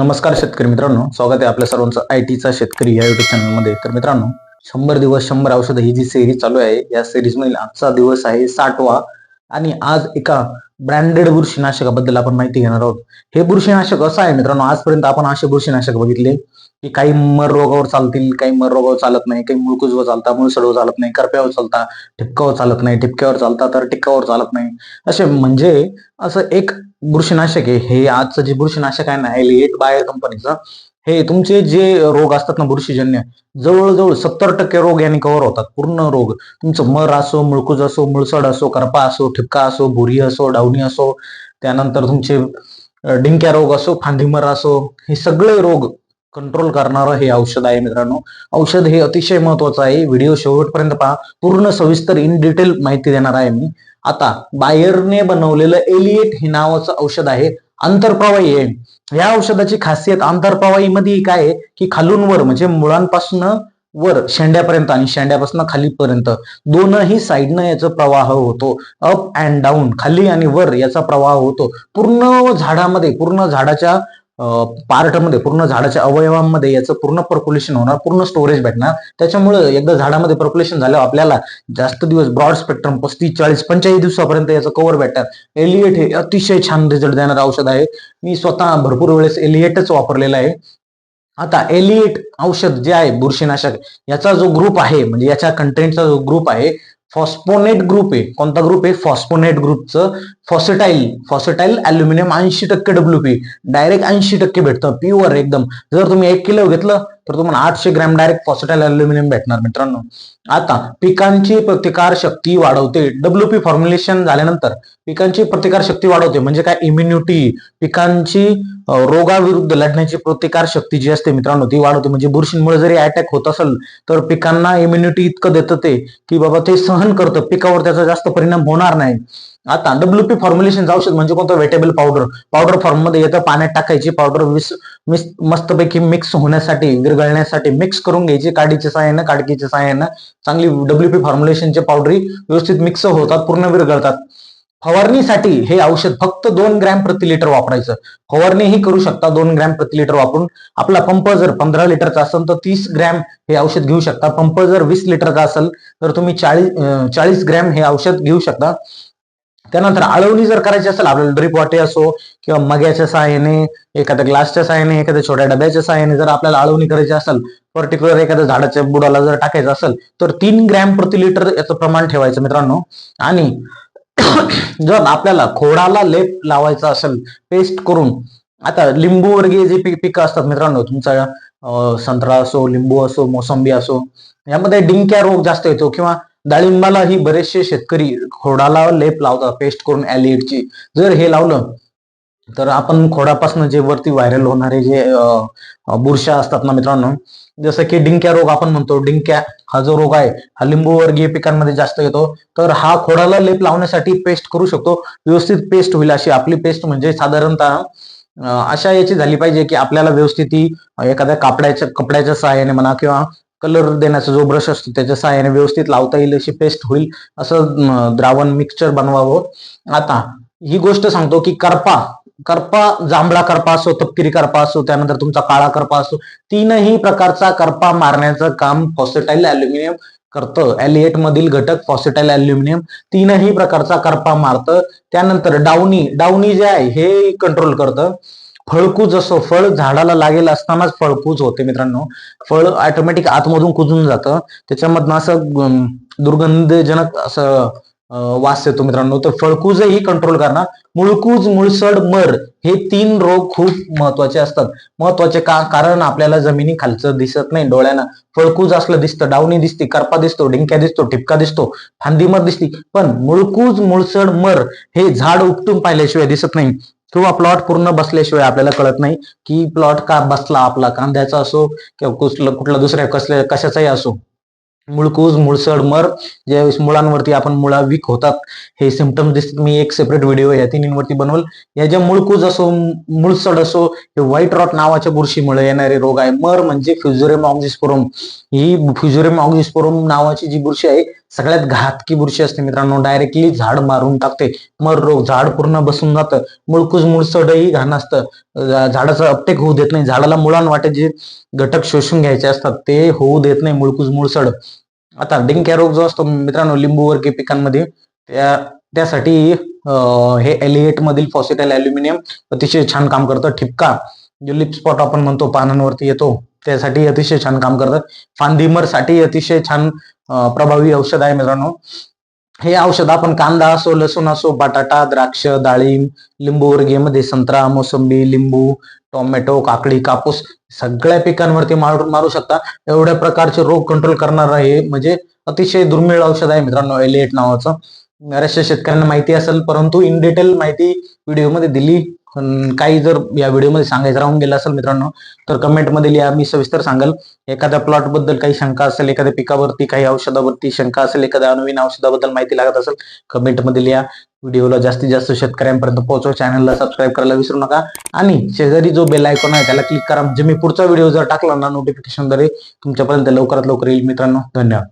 नमस्कार शेतकरी मित्रांनो स्वागत आहे आपल्या सर्वांचं आय टीचा शेतकरी या युट्यूब चॅनलमध्ये तर मित्रांनो शंभर दिवस शंभर औषधं ही जी सिरीज चालू आहे या सिरीज मधील आजचा दिवस आहे साठवा आणि आज एका ब्रँडेड बुरशीनाशकाबद्दल आपण माहिती घेणार आहोत. हे बुरशीनाशक असं आहे मित्रांनो आजपर्यंत आपण असे बुरशीनाशक बघितले की काही मर रोगावर चालतील काही मर रोगावर चालत नाही काही मुळकुजवर चालता मुळसडवर चालत नाही करप्यावर चालता ठिपकावर चालत नाही ठिपक्यावर चालता तर टिक्कावर चालत नाही. असे म्हणजे असं एक बुरशीनाशक आहे. हे आजचं जे बुरशीनाशक आहे ना एलिएट बायर कंपनीचं हे तुमचे जे रोग असतात ना बुरशीजन्य जवळजवळ सत्तर टक्के रोग यांनी कव्हर होतात. पूर्ण रोग. तुमचं मर असो मुळकुज असो मुळसड असो करपा असो ठिपका असो भुरी असो डावणी असो त्यानंतर तुमचे डिंक्या रोग असो फांदीमर असो हे सगळे रोग कंट्रोल करणारं हे औषध आहे मित्रांनो. औषध हे अतिशय महत्वाचं आहे. व्हिडिओ शेवटपर्यंत पहा. पूर्ण सविस्तर इन डिटेल माहिती देणार आहे मी. आता बायरने बनवलेलं एलिएट हे नावाचं औषध आहे. आंतरप्रवाही आहे. या औषधाची खासियत आंतरप्रवाहीमध्ये काय आहे? की खालून वर म्हणजे मुळांपासून वर शेंड्यापर्यंत आणि शेंड्यापासून खालीपर्यंत. दोनही साईडनं याचा प्रवाह होतो. अप अँड डाऊन खाली आणि वर याचा प्रवाह होतो. पूर्ण झाडामध्ये पूर्ण झाडाच्या पार्टमध्ये पूर्ण झाडाच्या अवयवांमध्ये याचं पूर्ण पर्क्युलेशन होणार पूर्ण स्टोरेज भेटणार. त्याच्यामुळे एकदा झाडामध्ये पर्क्युलेशन झाल्यावर आपल्याला जास्त दिवस ब्रॉड स्पेक्ट्रम पस्तीस चाळीस पंचाळीस दिवसापर्यंत याचं कव्हर भेटतात एलिएट हे अतिशय छान रिझल्ट देणारं औषध आहे. मी स्वतः भरपूर वेळेस एलिएटच वापरलेलं आहे. आता एलिएट औषध जे आहे बुरशीनाशक याचा जो ग्रुप आहे म्हणजे याच्या कंटेंटचा जो ग्रुप आहे फॉस्फोनेट ग्रुप आहे. कोणता ग्रुप आहे? फॉस्फोनेट ग्रुपचं फॉसेटाईल फॉसेटाईल अल्युमिनियम ऐंशी टक्के डब्ल्यू पी. डायरेक्ट ऐंशी टक्के भेटतं. प्युअर एकदम. जर तुम्ही एक किलो घेतलं तर तुम्हाला आठशे ग्रॅम डायरेक्ट फॉसेटाईल अल्युमिनियम भेटणार मित्रांनो. आता पिकांची प्रतिकार शक्ती वाढवते. डब्ल्यूपी फॉर्म्युलेशन झाल्यानंतर पिकांची प्रतिकार शक्ती वाढवते. म्हणजे काय? इम्युनिटी पिकांची रोगाविरुद्ध लढण्याची प्रतिकार शक्ती जी असते मित्रांनो ती वाढवते. म्हणजे बुरशींमुळे जरी अटॅक होत असेल तर पिकांना इम्युनिटी इतकं देतं ते की बाबा ते सहन करतं. पिकावर त्याचा जास्त परिणाम होणार नाही. आता डब्ल्यूपी फॉर्म्युलेशन औषध म्हणजे कोणतं? वेटेबल पावडर पावडर फॉर्ममध्ये येतं पाण्यात टाकायची पावडर विस मस्तपैकी मिक्स होण्यासाठी विरघळण्यासाठी मिक्स करून घ्यायची. काडीच्या साह्यानं काडकीच्या साह्यानं चांगली डब्ल्यू पी फॉर्म्युलेशनचे पावडरी व्यवस्थित मिक्स होतात पूर्ण विरघळतात. फवारणीसाठी हे औषध फक्त दोन ग्रॅम प्रति लिटर वापरायचं. फवारणीही करू शकता दोन ग्रॅम प्रति लिटर वापरून. आपला पंप जर पंधरा लिटरचा असेल तर तीस ग्रॅम हे औषध घेऊ शकता. पंप जर वीस लिटरचा असेल तर तुम्ही चाळीस चाळीस ग्रॅम हे औषध घेऊ शकता. त्यानंतर आळवणी जर करायची असेल आपल्याला ड्रिप वाटे असो किंवा मग्याच्या साह्याने एखाद्या ग्लासच्या सहाय्याने एखाद्या छोट्या डब्याच्या साह्याने जर आपल्याला आळवणी करायची असेल पर्टिक्युलर एखाद्या झाडाच्या बुडाला जर टाकायचं असेल तर तीन ग्रॅम प्रति लिटर याचं प्रमाण ठेवायचं मित्रांनो. आणि जर आपल्याला खोडाला लेप लावायचा असेल पेस्ट करून आता लिंबू वर्गीय जे पीक पिकं असतात मित्रांनो तुमचा संत्रा असो लिंबू असो मोसंबी असो यामध्ये डिंक्या रोग जास्त येतो किंवा डाळिंबालाही बरेचसे शेतकरी खोडाला लेप लावतात पेस्ट करून ऍलिएटची जर हे लावलं तर आपण खोडापासून जे वरती व्हायरल होणारे जे बुरशा असतात ना मित्रांनो जसं की डिंक्या रोग आपण म्हणतो डिंक्या हा जो रोग आहे हा लिंबू वर्गीय पिकांमध्ये जास्त येतो. तर हा खोडाला लेप लावण्यासाठी पेस्ट करू शकतो. व्यवस्थित पेस्ट होईल अशी आपली पेस्ट म्हणजे साधारणतः अशा याची झाली पाहिजे की आपल्याला व्यवस्थित ती एखाद्या कापड्याच्या कपड्याच्या सहाय्याने म्हणा किंवा कलर देण्याचा जो ब्रश असतो त्याच्या सहाय्याने व्यवस्थित लावता येईल अशी पेस्ट होईल असं द्रावण मिक्सचर बनवावं. आता ही गोष्ट सांगतो की करपा करपा जांभळा करपा असो तपकिरी करपा असो त्यानंतर तुमचा काळा करपा असो तीनही प्रकारचा करपा मारण्याचं काम फॉसेटाईल अल्युमिनियम करतं. एलिएट मधील घटक फॉसेटाईल अल्युमिनियम तीनही प्रकारचा करपा मारतं. त्यानंतर डाउनी डाउनी जे आहे हे कंट्रोल करतं. फळकूज असो फळ झाडाला लागेल असतानाच फळकूज होते मित्रांनो. फळ ऑटोमॅटिक आतमधून कुजून जातं. त्याच्यामधनं असं दुर्गंधजनक असं वास येतो मित्रांनो. तर फळकूजही कंट्रोल करणार. मुळकूज मुळसड मर हे तीन रोग खूप महत्त्वाचे असतात. महत्त्वाचे का कारण आपल्याला जमिनी खालचं दिसत नाही. डोळ्यानं फळकूज असलं दिसतं डावणी दिसते करपा दिसतो डिंक्या दिसतो ठिपका दिसतो फांदीमर दिसती पण मुळकूज मुळसड मर हे झाड उपटून पाहिल्याशिवाय दिसत नाही. किंवा प्लॉट पूर्ण बसल्याशिवाय आपल्याला कळत नाही की प्लॉट का बसला आपला? कांद्याचा असो किंवा कुठला कुठला दुसऱ्या कसल्या कशाचाही असो. मुळकूज मुळसड मर ज्यावेळेस मुळांवरती आपण मुळा वीक होतात हे सिमटम्स दिसतात. मी एक सेपरेट व्हिडिओ या तिन्हींवरती बनवल. या ज्या मुळकूज असो मुळसड असो हे व्हाईट रॉट नावाच्या बुरशीमुळे येणारे रोग आहे. मर म्हणजे फ्युजोरेम ऑक्झिस्पोरम ही फ्युजोरेम ऑक्झिस्पोरम नावाची जी बुरशी आहे सगळ्यात घातकी बुरशी असते मित्रांनो. डायरेक्टली झाड मारून टाकते. मर रोग झाड पूर्ण बसून जातं. मुळकूज मुळसडही घाण असतं. झाडाचा झाडाचं अपटेक होऊ देत नाही. झाडाला मुळांवाटे जे घटक शोषून घ्यायचे असतात ते होऊ देत नाही मुळकूज मुळसड आता डिंक्या रोग जो असतो मित्रांनो लिंबू वर्गीय पिकांमध्ये त्या त्यासाठी हे एलिएट मधील फॉसिटल अल्युमिनियम अतिशय छान काम करतं. ठिपका जो लिप स्पॉट आपण म्हणतो पानांवरती येतो त्यासाठी अतिशय छान काम करतं फांदीमरसाठी अतिशय छान प्रभावी औषध आहे मित्रांनो. हे औषध आपण कांदा असो लसूण असो बटाटा द्राक्ष डाळिंब लिंबू वर्गीयमध्ये संत्रा मोसंबी लिंबू टोमॅटो काकडी कापूस सगळ्या पिकांवरती मारू मारू शकता. एवढ्या प्रकारचे रोग कंट्रोल करणार आहे म्हणजे अतिशय दुर्मिळ औषध आहे मित्रांनो एलिएट नावाचं. बऱ्याचशा शेतकऱ्यांना माहिती असेल परंतु इन डिटेल माहिती व्हिडिओमध्ये दिली पण काही जर या व्हिडिओमध्ये सांगायचं राहून गेलं असेल मित्रांनो तर कमेंटमध्ये लिहा मी सविस्तर सांगाल. एखाद्या प्लॉटबद्दल काही शंका असेल एखाद्या पिकावरती काही औषधावरती शंका असेल एखाद्या नवीन औषधाबद्दल माहिती लागत असेल कमेंटमध्ये लिहा व्हिडिओला जास्तीत जास्त शेतकऱ्यांपर्यंत पोहोचव. चॅनलला सबस्क्राईब करायला विसरू नका. आणि शेजारी जो बेल आयकॉन आहे त्याला क्लिक करा. म्हणजे मी पुढचा व्हिडिओ जर टाकला ना नोटिफिकेशनद्वारे तुमच्यापर्यंत लवकरात लवकर येईल मित्रांनो. धन्यवाद.